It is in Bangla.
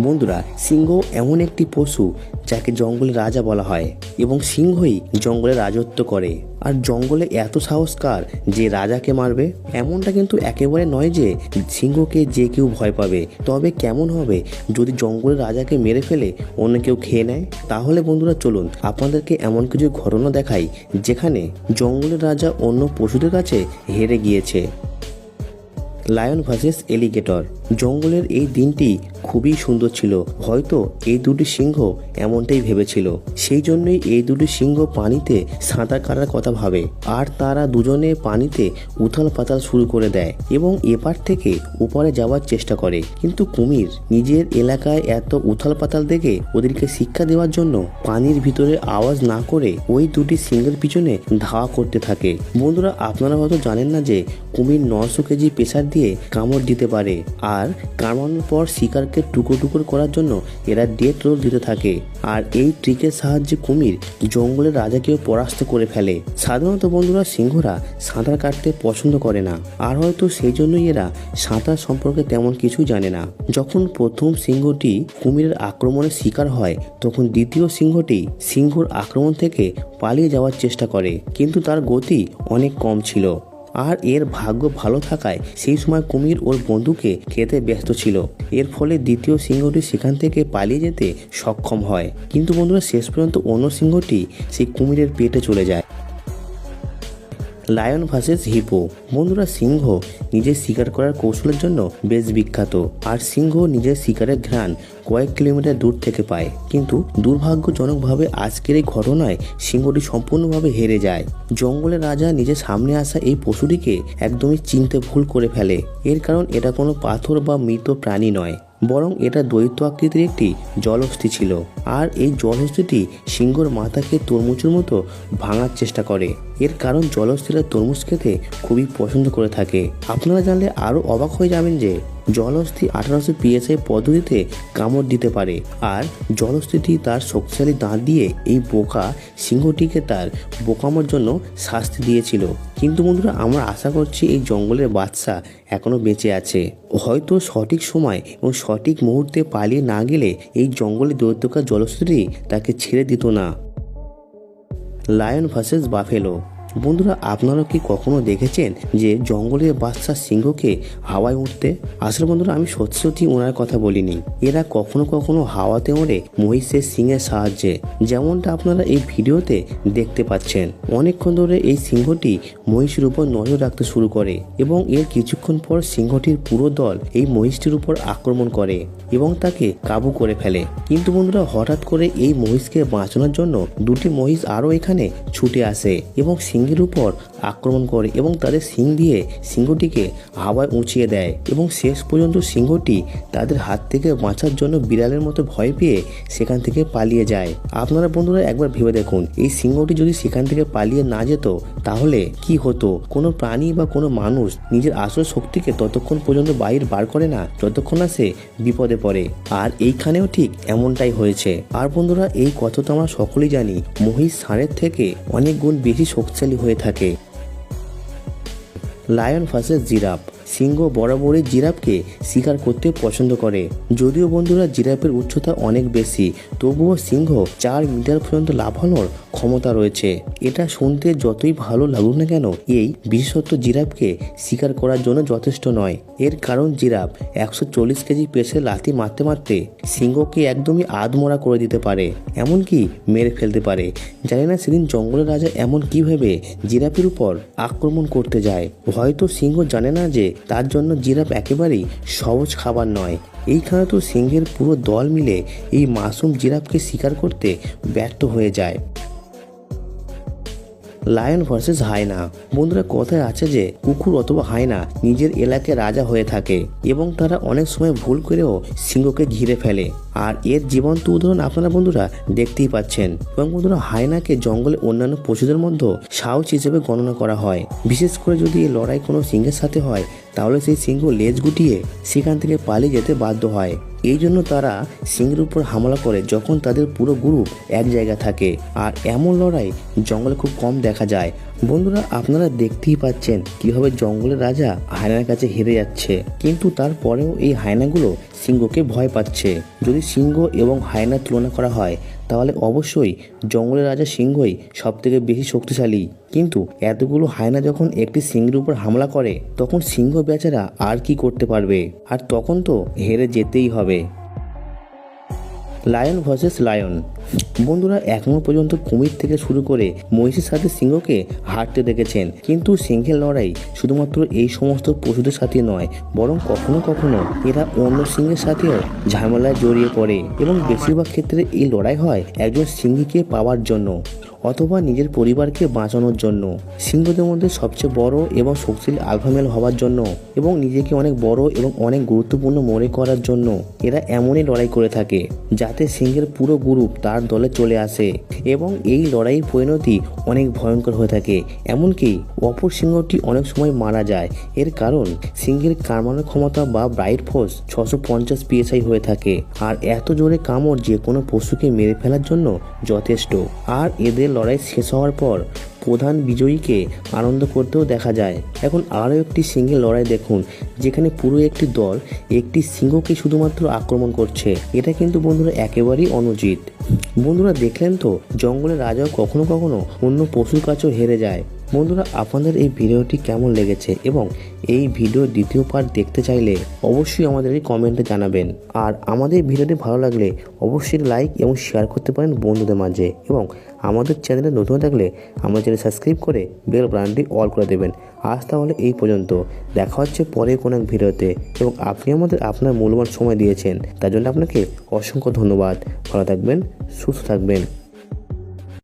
বন্ধুরা, সিংহ এমন একটি পশু যাকে জঙ্গলের রাজা বলা হয় এবং সিংহই জঙ্গলে রাজত্ব করে। আর জঙ্গলে এত সাহসকার যে রাজাকে মারবে, এমনটা কিন্তু একেবারে নয় যে সিংহকে যে কেউ ভয় পাবে। তবে কেমন হবে যদি জঙ্গলের রাজাকে মেরে ফেলে অন্য কেউ খেয়ে নেয়? তাহলে বন্ধুরা, চলুন আপনাদেরকে এমন কিছু ঘটনা দেখাই যেখানে জঙ্গলের রাজা অন্য পশুদের কাছে হেরে গিয়েছে। Lion versus alligator. জঙ্গলের এই দিনটি খুবই সুন্দর ছিল। হয়তো এই দুটি সিংহ এমনটাই ভেবেছিল। সেই জন্যই এই দুটি সিংহ পানিতে সাঁতার কাটার কথা ভাবে। আর তারা দুজনে পানিতে উথাল পাতাল শুরু করে দেয় এবং এপার থেকে ওপারে যাওয়ার চেষ্টা করে। কিন্তু কুমির নিজের এলাকায় এত উথাল পাতাল দেখে ওদেরকে শিক্ষা দেওয়ার জন্য পানির ভিতরে আওয়াজ না করে ওই দুটি সিংহের পিছনে ধাওয়া করতে থাকে। বন্ধুরা, আপনারা হয়তো জানেন না যে কুমির নশো কেজি প্রেসার দিয়ে কামড় দিতে পারে। আর কামড়ানোর পর শিকারকে টুকরো টুকরো করার জন্য এরা ডেট রোল দিতে থাকে। আর এই ট্রিকের সাহায্যে কুমির জঙ্গলের রাজাকেও পরাস্ত করে ফেলে। সাধারণত বন্ধুরা সিংহরা সাঁতার কাটতে পছন্দ করে না। আর হয়তো সেই জন্যই এরা সাঁতার সম্পর্কে তেমন কিছু জানে না। যখন প্রথম সিংহটি কুমিরের আক্রমণের শিকার হয়, তখন দ্বিতীয় সিংহটি সিংহর আক্রমণ থেকে পালিয়ে যাওয়ার চেষ্টা করে। কিন্তু তার গতি অনেক কম ছিল। আর এর ভাগ্য ভালো থাকায় সেই সময় কুমির ওর বন্ধুকে খেতে ব্যস্ত ছিল। এর ফলে দ্বিতীয় সিংহটি সেখান থেকে পালিয়ে যেতে সক্ষম হয়। কিন্তু বন্ধুরা, শেষ পর্যন্ত অন্য সিংহটি সেই কুমিরের পেটে চলে যায়। লায়ন ভার্সেস হিপো বন্ধুরা সিংহ নিজের শিকার করার কৌশলের জন্য বেশ বিখ্যাত। আর সিংহ নিজের শিকারের ঘ্রাণ কয়েক কিলোমিটার দূর থেকে পায়। কিন্তু দুর্ভাগ্যজনকভাবে আজকের এই ঘটনায় সিংহটি সম্পূর্ণভাবে হেরে যায়। জঙ্গলের রাজা নিজের সামনে আসা এই পশুটিকে একদমই চিনতে ভুল করে ফেলে। এর কারণ এটা কোনো পাথর বা মৃত প্রাণী নয়। বরং এটা দ্বৈত আকৃতির একটি জলহস্তি ছিল। আর এই জলহস্তিটি সিংহর মাথাকে তরমুজের মতো ভাঙার চেষ্টা করে। এর কারণ জলহস্তিরা তরমুজ খেতে খুবই পছন্দ করে থাকে। আপনারা জানলে আরও অবাক হয়ে যাবেন যে জলহস্তি আঠারোশো পিএসআই পদ্ধতিতে কামড় দিতে পারে। আর জলহস্তিটি তার শক্তিশালী দাঁত দিয়ে এই বোকা সিংহটিকে তার বোকামোর জন্য শাস্তি দিয়েছিল। কিন্তু বন্ধুরা, আমরা আশা করছি এই জঙ্গলের বাচ্চা এখনও বেঁচে আছে। হয়তো সঠিক সময় এবং সঠিক মুহূর্তে পালিয়ে না গেলে এই জঙ্গলে দৈত্যকার জলহস্তিটি তাকে ছেড়ে দিত না। লায়ন ভার্সেস বাফেলো বন্ধুরা, আপনারা কি কখনো দেখেছেন যে জঙ্গলের বাচ্চা সিংহকে হাওয়ায় উঠতে? আসলে বন্ধুরা, আমি সত্যি সত্যি ওনার কথা বলিনি। এরা কখনো কখনো হাওয়াতে ওড়ে মহিষের সিংহের সাহায্যে, যেমনটা আপনারা এই ভিডিওতে দেখতে পাচ্ছেন। অনেকক্ষণ ধরে এই সিংহটি মহিষের উপর নজর রাখতে শুরু করে এবং এর কিছুক্ষণ পর সিংহটির পুরো দল এই মহিষটির উপর আক্রমণ করে এবং তাকে কাবু করে ফেলে। কিন্তু বন্ধুরা, হঠাৎ করে এই মহিষকে বাঁচানোর জন্য দুটি মহিষ আরও এখানে ছুটে আসে এবং সিংহের উপর আক্রমণ করে এবং তাদের সিং দিয়ে সিংহটিকে হাওয়ায় উঁচিয়ে দেয় এবং শেষ পর্যন্ত সিংহটি তাদের হাত থেকে বাঁচার জন্য বিড়ালের মতো ভয় পেয়ে সেখান থেকে পালিয়ে যায়। আপনারা বন্ধুরা একবার ভেবে দেখুন, এই সিংহটি যদি সেখান থেকে পালিয়ে না যেত, তাহলে কি হতো? কোনো প্রাণী বা কোনো মানুষ নিজের আসল শক্তিকে ততক্ষণ পর্যন্ত বাইর বার করে না, যতক্ষণ না সে বিপদে পড়ে। আর এইখানেও ঠিক এমনটাই হয়েছে। আর বন্ধুরা, এই কথা তো আমরা সকলেই জানি, মহিষ ষাঁড়ের থেকে অনেক গুণ বেশি শক্তিশালী হয়ে থাকে। Lion versus giraffe. সিংহ বরাবরই জিরাফকে শিকার করতে পছন্দ করে। যদিও বন্ধুরা, জিরাফের উচ্চতা অনেক বেশি, তবুও সিংহ চার মিটার পর্যন্ত লাফানোর ক্ষমতা রয়েছে। এটা শুনতে যতই ভালো লাগুক না কেন, এই বিশেষত্ব জিরাফকে শিকার করার জন্য যথেষ্ট নয়। এর কারণ জিরাফ একশো চল্লিশ কেজি পেশে লাথি মারতে মারতে সিংহকে একদমই আধমরা করে দিতে পারে, এমনকি মেরে ফেলতে পারে। জানি না সেদিন জঙ্গলের রাজা এমন কীভাবে জিরাফের উপর আক্রমণ করতে যায়। হয়তো সিংহ জানে না যে তার জন্য জিরাফ একেবারেই সহজ খাবার নয়। এইখানে তো সিংহের পুরো দল মিলে এই মাসুম জিরাফকে শিকার করতে ব্যর্থ হয়ে যায়। লায়ন ভার্সেস হায়না। বন্ধুরা, কথায় আছে যে, কুকুর অথবা হায়না নিজের এলাকায় রাজা হয়ে থাকে এবং তারা অনেক সময় ভুল করেও সিংহকে ঘিরে ফেলে। আর এর জীবন্ত উদাহরণ আপনারা বন্ধুরা দেখতেই পাচ্ছেন। এবং বন্ধুরা, হায়নাকে জঙ্গলে অন্যান্য পশুদের মধ্যে সাহস হিসেবে গণনা করা হয়। বিশেষ করে যদি এই লড়াই কোনো সিংহের সাথে হয়, তাহলে সেই সিংহ লেজ গুটিয়ে সেখান থেকে পালিয়ে যেতে বাধ্য হয়। এই জন্য তারা সিংহের উপর হামলা করে যখন তাদের পুরো গ্রুপ এক জায়গায় থাকে। আর এমন লড়াই জঙ্গলে খুব কম দেখা যায়। বন্ধুরা, আপনারা দেখতেই পাচ্ছেন কীভাবে জঙ্গলের রাজা হায়নার কাছে হেরে যাচ্ছে। কিন্তু তারপরেও এই হায়নাগুলো সিংহকে ভয় পাচ্ছে। যদি সিংহ এবং হায়নার তুলনা করা হয় তাহলে অবশ্যই জঙ্গলের রাজা সিংহই সব থেকে বেশি শক্তিশালী। কিন্তু এতগুলো হায়না যখন একটি সিংহের উপর হামলা করে, তখন সিংহ বেচারা আর কি করতে পারবে? আর তখন তো হেরে যেতেই হবে। লায়ন ভার্সেস লায়ন বন্ধুরা, এখনও পর্যন্ত কুমির থেকে শুরু করে মহিষের সাথে সিংহকে হারতে দেখেছেন। কিন্তু সিংহের লড়াই শুধুমাত্র এই সমস্ত পশুদের সাথে নয়, বরং কখনো কখনো এরা অন্য সিংহের সাথেও ঝামেলায় জড়িয়ে পড়ে। এবং বেশিরভাগ ক্ষেত্রে এই লড়াই হয় একজন সিংহীকে পাওয়ার জন্য। অথবা নিজের পরিবারকে বাঁচানোর জন্য। সিংহদের মধ্যে সবচেয়ে বড় এবং শক্তিশালী আলফামেল হওয়ার জন্য এবং নিজেকে অনেক বড় এবং অনেক গুরুত্বপূর্ণ মনে করার জন্য এরা এমনই লড়াই করে থাকে, যাতে সিংহের পুরো গ্রুপ তার দলে চলে আসে এবং এই লড়াইয়ের পরিণতি অনেক ভয়ঙ্কর হয়ে থাকে। এমনকি অপর সিংহটি অনেক সময় মারা যায়। এর কারণ, সিংহের কামড়ানোর ক্ষমতা বা ব্রাইট ফোর্স ছশো পঞ্চাশ পিএসআই হয়ে থাকে। আর এত জোরে কামড় যে কোনো পশুকে মেরে ফেলার জন্য যথেষ্ট। আর এদের লড়াই শেষ হওয়ার পর প্রধান বিজয়ীকে আনন্দ করতেও দেখা যায়। এখন আরও একটি সিংহের লড়াই দেখুন, যেখানে পুরো একটি দল একটি সিংহকে শুধুমাত্র আক্রমণ করছে। এটা কিন্তু বন্ধুরা একেবারেই অনুচিত। বন্ধুরা দেখলেন তো, জঙ্গলের রাজাও কখনো কখনো অন্য পশুর কাছেও হেরে যায়। বন্ধুরা, আপনাদের এই ভিডিওটি কেমন লেগেছে এবং এই ভিডিও দ্বিতীয় পার্ট দেখতে চাইলে অবশ্যই আমাদের এই কমেন্টে জানাবেন। আর আমাদের ভিডিওটি ভালো লাগলে অবশ্যই লাইক এবং শেয়ার করতে পারেন বন্ধুদের মাঝে এবং আমাদের চ্যানেলে নতুন থাকলে আমাদের চ্যানেল সাবস্ক্রাইব করে বেল বাটনটি অল করে দেবেন। আজ তাহলে এই পর্যন্ত। দেখা হচ্ছে পরে কোনো এক ভিডিওতে এবং আপনি আমাদের আপনার মূল্যবান সময় দিয়েছেন। তার জন্য আপনাকে অসংখ্য ধন্যবাদ। ভালো থাকবেন, সুস্থ থাকবেন।